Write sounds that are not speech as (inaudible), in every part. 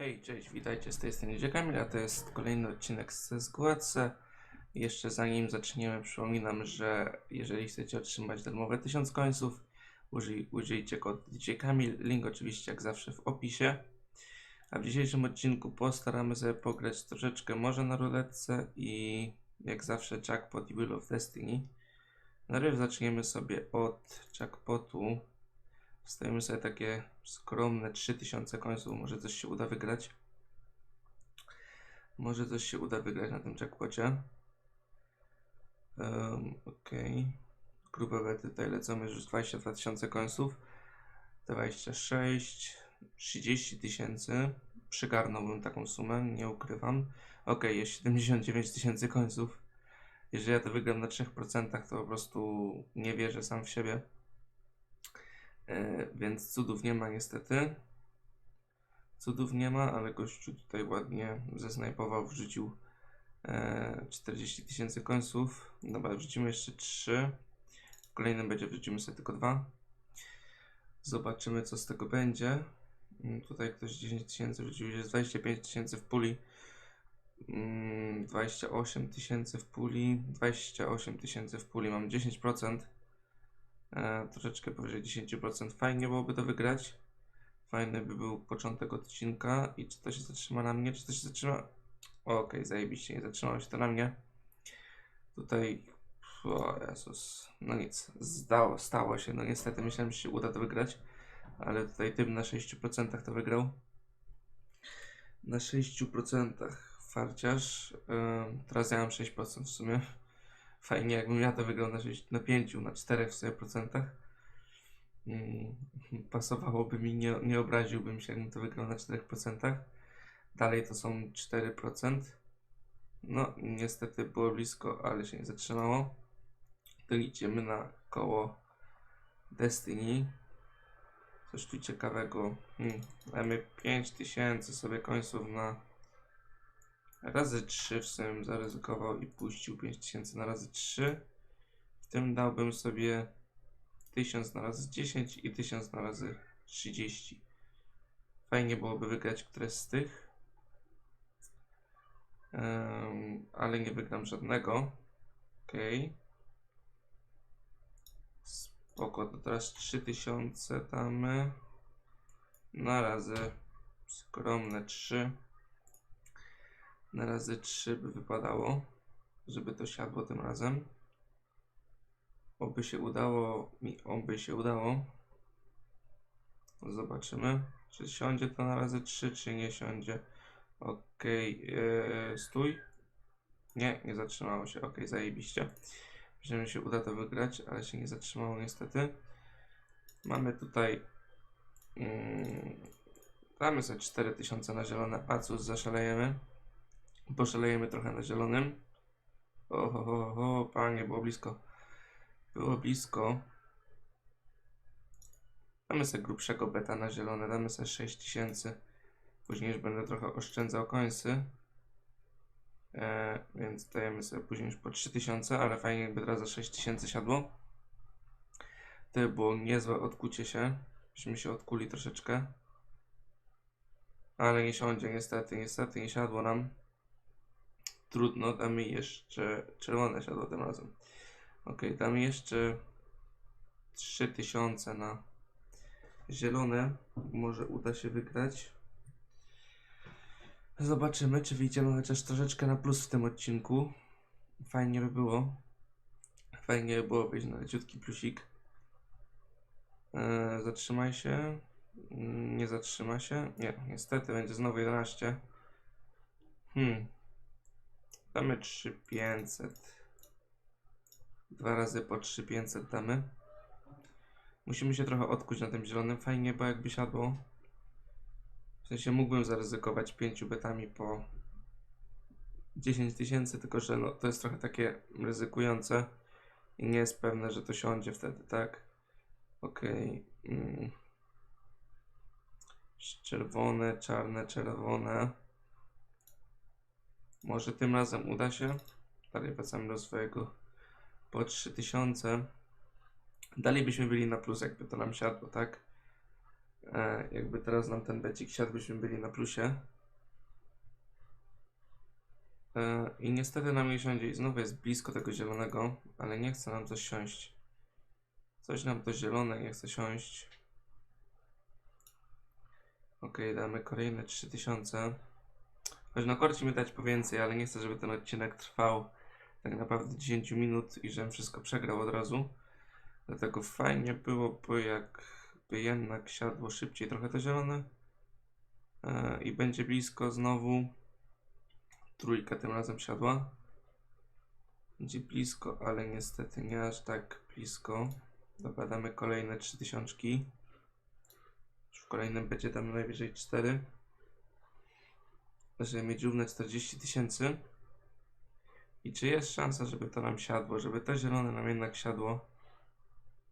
Hej, cześć, witajcie z tej strony Dziekamil, Kamil, a to jest kolejny odcinek z CSGOC. Jeszcze zanim zaczniemy, przypominam, że jeżeli chcecie otrzymać darmowe 1000 końców, użyj, użyjcie kod Kamil. link oczywiście jak zawsze w opisie. A w dzisiejszym odcinku postaramy sobie pograć troszeczkę może na ruletce i jak zawsze jackpot i Wheel of Destiny. Najpierw zaczniemy sobie od jackpotu. Wstajemy sobie takie skromne 3000 końców, może coś się uda wygrać. Może coś się uda wygrać na tym jackpocie. Um, Okej. Grupę B tutaj lecą już 22 tysiące końców. 26, 30 tysięcy. Przygarnąłbym taką sumę, nie ukrywam. Ok, jest 79 tysięcy końców. Jeżeli ja to wygram na 3%, to po prostu nie wierzę sam w siebie. E, więc cudów nie ma niestety. Cudów nie ma, ale gościu tutaj ładnie zesnajpował, wrzucił e, 40 tysięcy końców. Dobra, wrzucimy jeszcze 3. W kolejnym będzie wrzucimy sobie tylko 2. Zobaczymy co z tego będzie. Mm, Tutaj ktoś 10 tysięcy wrzucił, jest 25 tysięcy w puli. Mm, 28 tysięcy w puli, 28 tysięcy w puli, mam 10%. E, troszeczkę powyżej 10%. Fajnie byłoby to wygrać. Fajny by był początek odcinka. I czy to się zatrzyma na mnie, czy to się zatrzyma? Okej, zajebiście, nie zatrzymało się to na mnie. Tutaj, o Jezus, no nic, zdało, stało się. No niestety myślałem, że się uda to wygrać, ale tutaj tym na 6% to wygrał. Na 6% farciarz. Ym, teraz ja mam 6% w sumie. Fajnie, jakbym ja to wygrał na 6, na 5, na 4 w sobie procentach. Mm, pasowałoby mi, nie, nie obraziłbym się, jakbym to wygrał na 4%. Dalej to są 4%. No, niestety było blisko, ale się nie zatrzymało. To idziemy na koło Destiny. Coś tu ciekawego. Hmm. Damy 5000 sobie końców na razy 3 w sumie zaryzykował i puścił 5000 na razy 3. W tym dałbym sobie 1000 na razy 10 i 1000 na razy 30. Fajnie byłoby wygrać któreś z tych. Em, ale nie wygram żadnego. Ok. Spoko, to teraz 3000 damy. Na razy skromne 3. Na razy 3 by wypadało, żeby to siadło tym razem. Oby się udało mi, oby się udało. Zobaczymy, czy siądzie to na razy 3, czy nie siądzie. Ok, yy, stój. Nie, nie zatrzymało się. Ok, zajebiście. Myślałem, że się uda to wygrać, ale się nie zatrzymało niestety. Mamy tutaj. Mm, damy sobie 4000 na zielone. Acus zaszalejemy. Poszalejemy trochę na zielonym. O, ho, ho, panie, było blisko. Było blisko. Damy sobie grubszego beta na zielone, damy sobie 6000. Później już będę trochę oszczędzał końcy. E, więc dajemy sobie później już po 3000, ale fajnie jakby teraz za 6000 siadło. To by było niezłe odkucie się. Byśmy się odkuli troszeczkę. Ale nie siądzie niestety, niestety nie siadło nam. Trudno, damy jeszcze czerwone siadło tym razem. Ok, damy jeszcze 3000 na zielone. Może uda się wygrać. Zobaczymy, czy wyjdziemy chociaż troszeczkę na plus w tym odcinku. Fajnie by było. Fajnie by było wyjść na leciutki plusik. Eee, zatrzymaj się. Mm, Nie zatrzyma się. Nie, niestety będzie znowu 11. Hmm. Damy 3500. Dwa razy po 3500 damy. Musimy się trochę odkuć na tym zielonym. Fajnie, bo jakby siadło. W sensie mógłbym zaryzykować 5 betami po 10 tysięcy, tylko że no, to jest trochę takie ryzykujące i nie jest pewne, że to siądzie wtedy, tak? Okej. Mm. Czerwone, czarne, czerwone. Może tym razem uda się. Dalej wracamy do swojego po 3000. Dalej byśmy byli na plus, jakby to nam siadło, tak? E, jakby teraz nam ten becik siadł, byśmy byli na plusie. E, I niestety nam nie siądzie i znowu jest blisko tego zielonego, ale nie chce nam coś siąść. Coś nam to zielone nie chce siąść. Ok, damy kolejne 3000. Choć na korcie mi dać po więcej, ale nie chcę, żeby ten odcinek trwał tak naprawdę 10 minut i żebym wszystko przegrał od razu. Dlatego fajnie byłoby, jakby jednak siadło szybciej trochę to zielone. E, I będzie blisko znowu. Trójka tym razem siadła. Będzie blisko, ale niestety nie aż tak blisko. Dobra, damy kolejne 3000. W kolejnym będzie damy najwyżej 4. Żeby mieć równe 40 tysięcy. I czy jest szansa, żeby to nam siadło, żeby to zielone nam jednak siadło?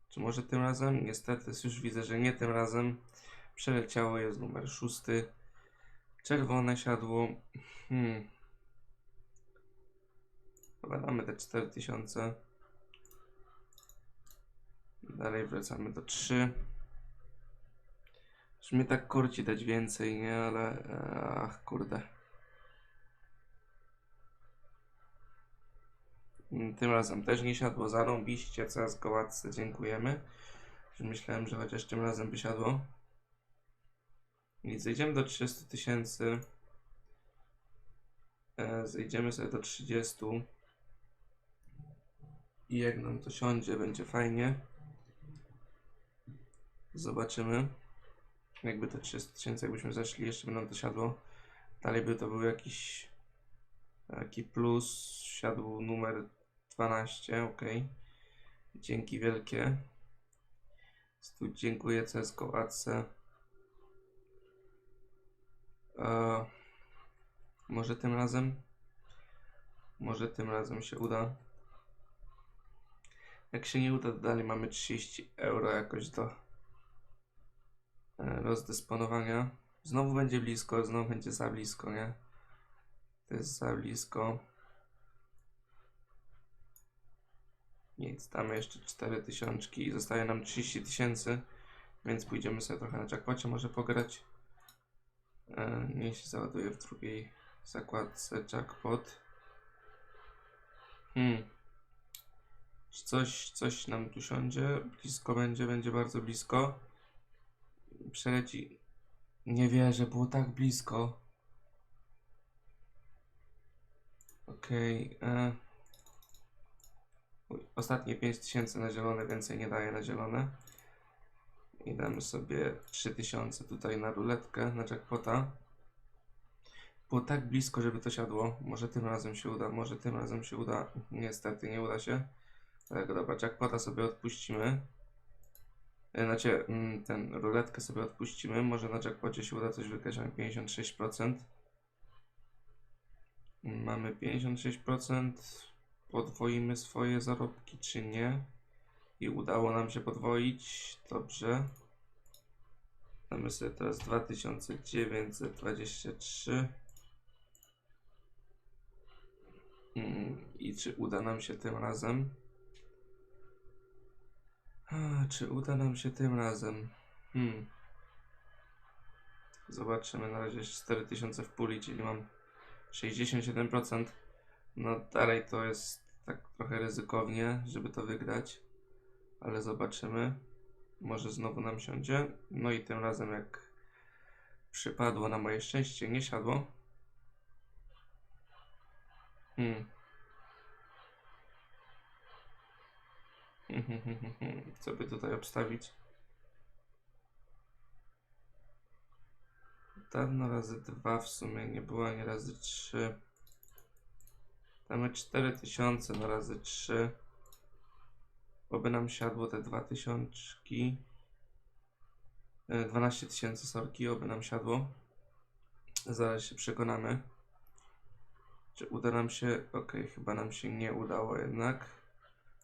Czy może tym razem? Niestety już widzę, że nie tym razem. Przeleciało, jest numer szósty. Czerwone siadło. Hmm. Podamy te 4000. Dalej wracamy do 3. Już mnie tak korci dać więcej, nie? Ale... e, Ach, kurde. Tym razem też nie siadło zarąbiście, co z kołatce dziękujemy. Myślałem, że chociaż tym razem by siadło. I zejdziemy do 30 tysięcy. E, Zejdziemy sobie do 30. I jak nam to siądzie, będzie fajnie. Zobaczymy. Jakby te 300 tysięcy, jakbyśmy zeszli, jeszcze by nam to siadło. Dalej by to był jakiś taki plus. Siadł numer 12, ok. Dzięki wielkie. Tu dziękuję CSGO AC. E, może tym razem? Może tym razem się uda. Jak się nie uda, to dalej mamy 30 euro jakoś do e, rozdysponowania. Znowu będzie blisko, znowu będzie za blisko, nie? To jest za blisko. Nic, damy jeszcze 4000 i zostaje nam 30 tysięcy, więc pójdziemy sobie trochę na jackpocie może pograć. E, niech się załaduje w drugiej zakładce jackpot. Hmm. Czy coś, coś nam tu siądzie? Blisko będzie, będzie bardzo blisko. Przeleci. Nie wierzę, było tak blisko. Okej. e. Ostatnie 5000 na zielone, więcej nie daje na zielone. I damy sobie 3000 tutaj na ruletkę, na jackpota. Było tak blisko, żeby to siadło. Może tym razem się uda, może tym razem się uda. Niestety nie uda się. Tak, dobra, jackpota sobie odpuścimy. E, Znaczy, mm, ten ruletkę sobie odpuścimy. Może na jackpocie się uda coś wygrać. Mamy 56%. Mamy 56%. Podwoimy swoje zarobki, czy nie? I udało nam się podwoić. Dobrze. Damy sobie teraz 2923. Mm, I czy uda nam się tym razem? A, czy uda nam się tym razem? Hmm. Zobaczymy. Na razie jest 4000 w puli, czyli mam 67%. No dalej to jest tak trochę ryzykownie, żeby to wygrać. Ale zobaczymy. Może znowu nam siądzie. No i tym razem jak przypadło na moje szczęście, nie siadło. Hmm. (laughs) Co by tutaj obstawić? Dawno razy dwa w sumie nie było, ani razy trzy. Damy 4000 na razy 3. Oby nam siadło te 2000. e, 12 tysięcy sorki, oby nam siadło. Zaraz się przekonamy. Czy uda nam się? Ok, chyba nam się nie udało jednak.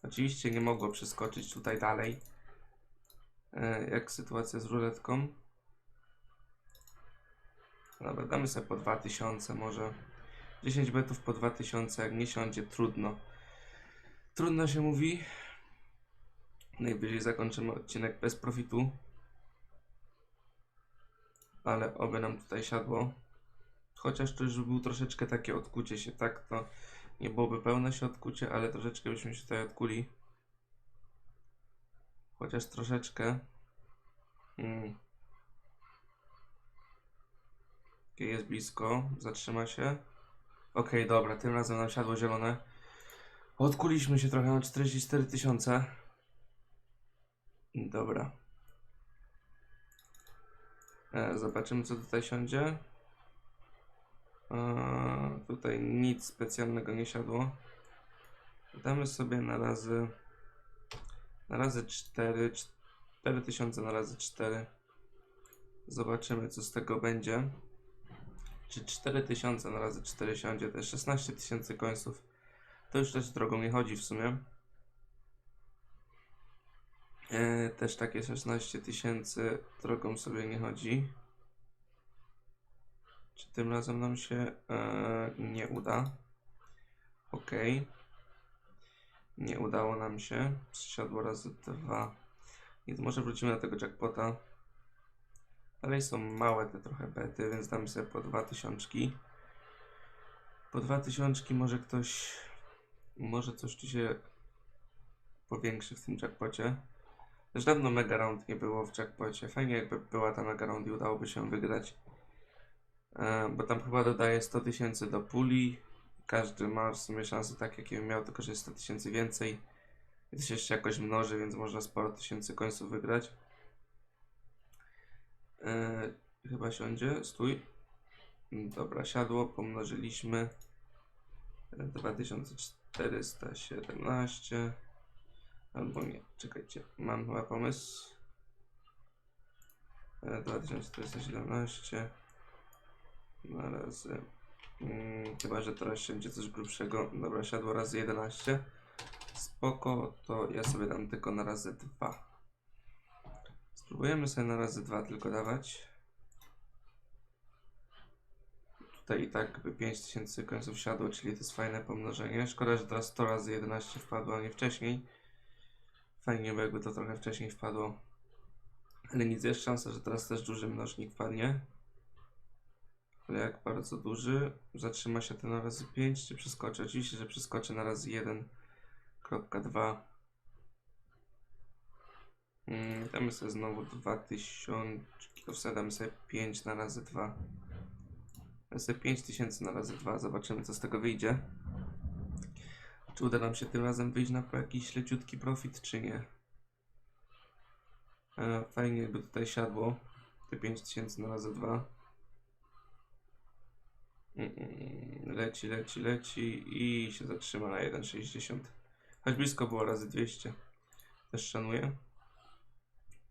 Oczywiście nie mogło przeskoczyć tutaj dalej. E, jak sytuacja z ruletką? Dobra, damy sobie po 2000 może. 10 betów po 2000, jak nie siądzie, trudno. Trudno się mówi. Najwyżej zakończymy odcinek bez profitu. ale oby nam tutaj siadło. Chociaż to już był troszeczkę takie odkucie się, tak? To nie byłoby pełne się odkucie, ale troszeczkę byśmy się tutaj odkuli. Chociaż troszeczkę. Mm. Okej, jest blisko. Zatrzyma się. Okej, dobra, tym razem nam siadło zielone. Odkuliśmy się trochę na 44 tysiące. Dobra. E, zobaczymy, co tutaj siądzie. E, tutaj nic specjalnego nie siadło. Damy sobie na razy na razy 4 4000 na razy 4 zobaczymy co z tego będzie czy 4000 na razy 4 siądzie to jest 16 tysięcy końców to już też drogą nie chodzi w sumie e, też takie 16 tysięcy drogą sobie nie chodzi czy tym razem nam się e, nie uda ok nie udało nam się. Siadło razy dwa. Więc może wrócimy do tego jackpota. Dalej są małe te trochę bety, więc damy sobie po dwa tysiączki. Po dwa tysiączki może ktoś... Może coś tu się powiększy w tym jackpocie. Też dawno mega round nie było w jackpocie. Fajnie jakby była ta mega round i udałoby się wygrać. E, bo tam chyba dodaje 100 tysięcy do puli. Każdy ma w sumie szanse tak, jakie miał, tylko że jest 100 tysięcy więcej. I to się jeszcze jakoś mnoży, więc można sporo tysięcy końców wygrać. Eee, chyba siądzie, stój. Dobra, siadło, pomnożyliśmy. E, 2417. Albo nie, czekajcie, mam chyba pomysł. E, 2417 na razy Mm, chyba, że teraz siądzie coś grubszego. Dobra, siadło razy 11. Spoko, to ja sobie dam tylko na razy 2. Spróbujemy sobie na razy 2 tylko dawać. Tutaj i tak by 5000 końców siadło, czyli to jest fajne pomnożenie. Szkoda, że teraz 100 razy 11 wpadło, a nie wcześniej. Fajnie by jakby to trochę wcześniej wpadło. Ale nic, jest szansa, że teraz też duży mnożnik wpadnie. Ale jak bardzo duży, zatrzyma się to na razy 5, czy przeskoczy? Oczywiście, że przeskoczy na razy 1.2. Mm, damy sobie znowu 2000, to wtedy damy sobie 5 na razy 2. Damy sobie 5000 na razy 2, zobaczymy co z tego wyjdzie. Czy uda nam się tym razem wyjść na jakiś leciutki profit, czy nie? E, fajnie by tutaj siadło, te 5000 na razy 2. Mm, Leci, leci, leci i się zatrzyma na 1,60. Choć blisko było razy 200. Też szanuję.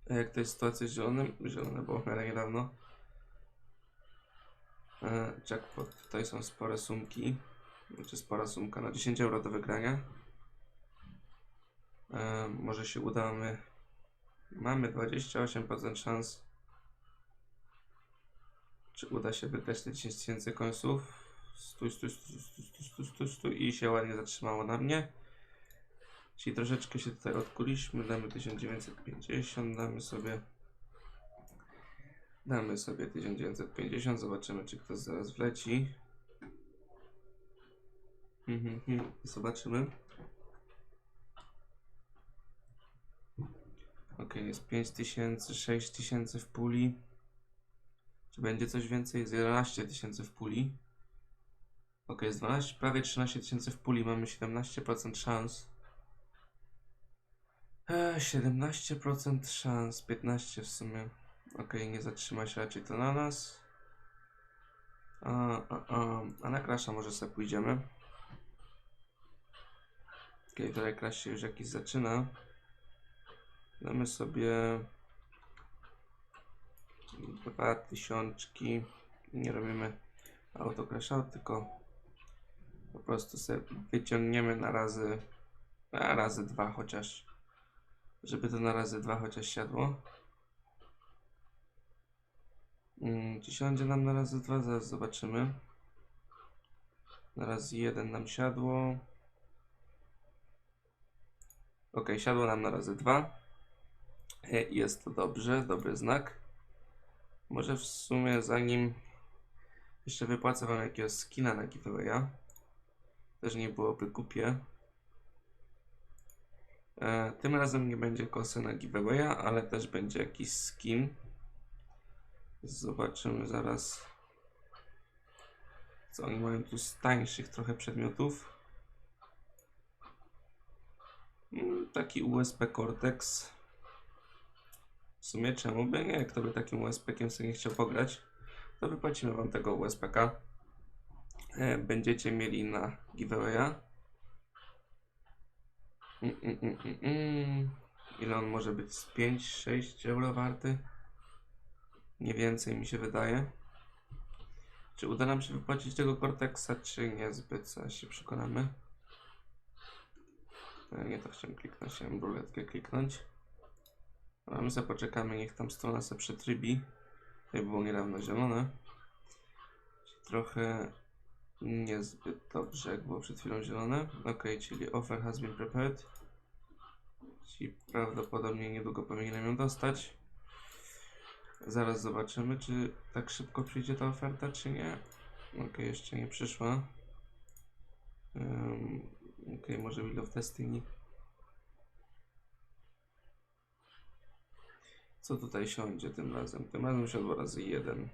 Jak to jest sytuacja z zielonym? Zielone było w miarę niedawno. E, Jackpot. Tutaj są spore sumki. Znaczy spora sumka na 10 euro do wygrania. E, może się udamy. Mamy 28% szans czy uda się wygrać te 10 tysięcy końców? Stój, stój, stój, stój, stój, stój, stój, stój i się ładnie zatrzymało na mnie. Czyli troszeczkę się tutaj odkuliśmy, damy 1950, damy sobie damy sobie 1950, zobaczymy czy ktoś zaraz wleci. Mhm, mhm, zobaczymy. Ok, jest 5000, 6000 w puli. Czy będzie coś więcej? Jest 11 tysięcy w puli. Ok, jest 12, prawie 13 tysięcy w puli. Mamy 17% szans. Eee, 17% szans, 15 w sumie. Ok, nie zatrzyma się raczej to na nas. A, a, a, a na krasza może sobie pójdziemy. Ok, tutaj crash się już jakiś zaczyna. Damy sobie dwa tysiączki. Nie robimy autocrashout, tylko po prostu sobie wyciągniemy na razy na razy dwa chociaż. Żeby to na razy dwa chociaż siadło. Mm, Czy siądzie nam na razy dwa? Zaraz zobaczymy. Na razy jeden nam siadło. Ok, siadło nam na razy dwa. E, Jest to dobrze, dobry znak. Może w sumie zanim jeszcze wypłacę wam jakiegoś skina na giveawaya, też nie byłoby głupie. E, tym razem nie będzie kosy na giveawaya, ale też będzie jakiś skin. Zobaczymy zaraz, co oni mają tu z tańszych trochę przedmiotów. Mm, Taki USB Cortex. W sumie czemu by nie? Kto by takim USB-kiem sobie nie chciał pograć, to wypłacimy wam tego USB-ka. E, Będziecie mieli na giveawaya. Mm, mm, mm, mm, mm. Ile on może być? Z 5-6 euro warty? Nie więcej mi się wydaje. Czy uda nam się wypłacić tego Cortexa, czy niezbyt? Zaraz się przekonamy. E, Nie to chciałem kliknąć, chciałem ruletkę kliknąć. A my sobie poczekamy, niech tam strona se przetrybi. Tutaj było niedawno zielone. Trochę niezbyt dobrze, jak było przed chwilą zielone. Ok, czyli offer has been prepared. Czyli prawdopodobnie niedługo powinienem ją dostać. Zaraz zobaczymy, czy tak szybko przyjdzie ta oferta, czy nie. Ok, jeszcze nie przyszła. Um, ok, może Wheel of Destiny. Co tutaj siądzie tym razem? Tym razem siadło razy 1.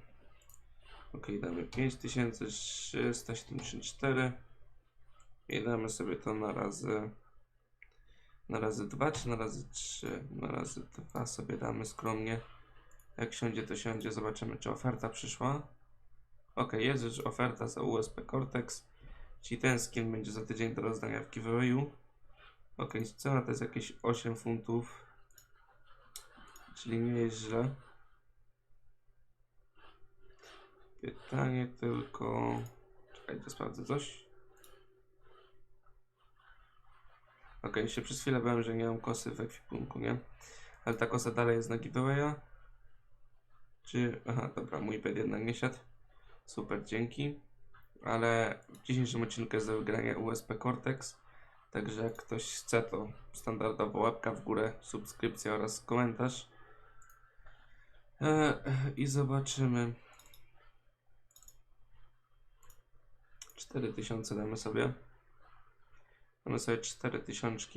Ok, damy 5374 i damy sobie to na razy na razy 2 czy na razy 3? Na razy 2 sobie damy skromnie. Jak siądzie, to siądzie. Zobaczymy, czy oferta przyszła. Ok, jest już oferta za USB Cortex. Czyli ten skin będzie za tydzień do rozdania w giveawayu. Ok, cena to jest jakieś 8 funtów. Czyli nie jest źle. Pytanie tylko. Czekajcie, sprawdzę coś. Okej, się przez chwilę bałem, że nie mam kosy w ekwipunku, nie? Ale ta kosa dalej jest na giveawaya. Czy. Aha, dobra, mój bed jednak nie siadł. Super, dzięki. Ale w dzisiejszym odcinku jest do wygrania USB Cortex. Także jak ktoś chce, to standardowo łapka w górę, subskrypcja oraz komentarz. E, I zobaczymy. 4000 damy sobie. Damy sobie 4000.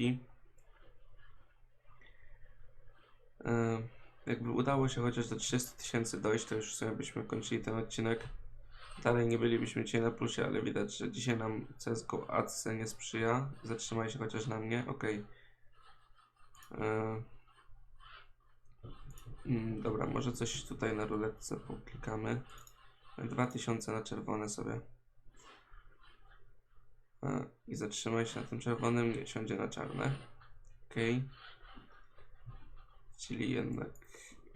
E, Jakby udało się chociaż do 300 tysięcy dojść, to już sobie byśmy kończyli ten odcinek. Dalej nie bylibyśmy dzisiaj na plusie, ale widać, że dzisiaj nam CSGO ADSE nie sprzyja. Zatrzymaj się chociaż na mnie. Ok. E, Mm, dobra, może coś tutaj na ruletce poklikamy. 2000 na czerwone sobie. I zatrzymaj się na tym czerwonym, nie siądzie na czarne. Ok. Czyli jednak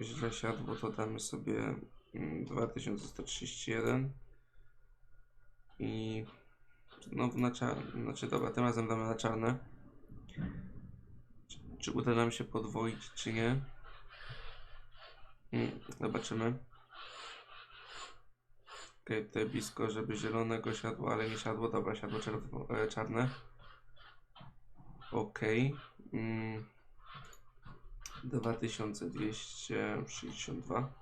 źle siadło, to damy sobie mm, 2131. I znowu na czarne. Znaczy dobra, tym razem damy na czarne. Czy, czy uda nam się podwoić, czy nie? Mm, Zobaczymy. Okej, tutaj blisko, żeby zielonego siadło, ale nie siadło. Dobra, siadło czerwo, e, czarne. Okej. Mm. 2262.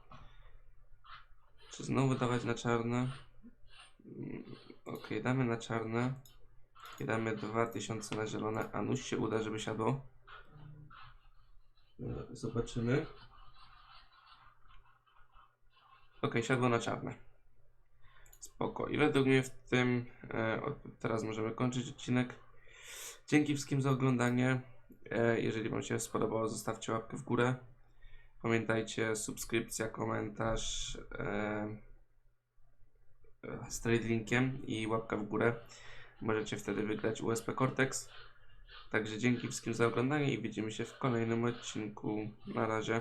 Czy znowu dawać na czarne? Mm, Okej, damy na czarne. I damy 2000 na zielone. A nuż się uda, żeby siadło. E, Zobaczymy. Ok, siadło na czarne. Spoko. I według mnie w tym e, teraz możemy kończyć odcinek. Dzięki wszystkim za oglądanie. E, jeżeli Wam się spodobało, zostawcie łapkę w górę. Pamiętajcie, subskrypcja, komentarz e, e, z trade linkiem i łapka w górę. Możecie wtedy wygrać USB Cortex. Także dzięki wszystkim za oglądanie i widzimy się w kolejnym odcinku. Na razie.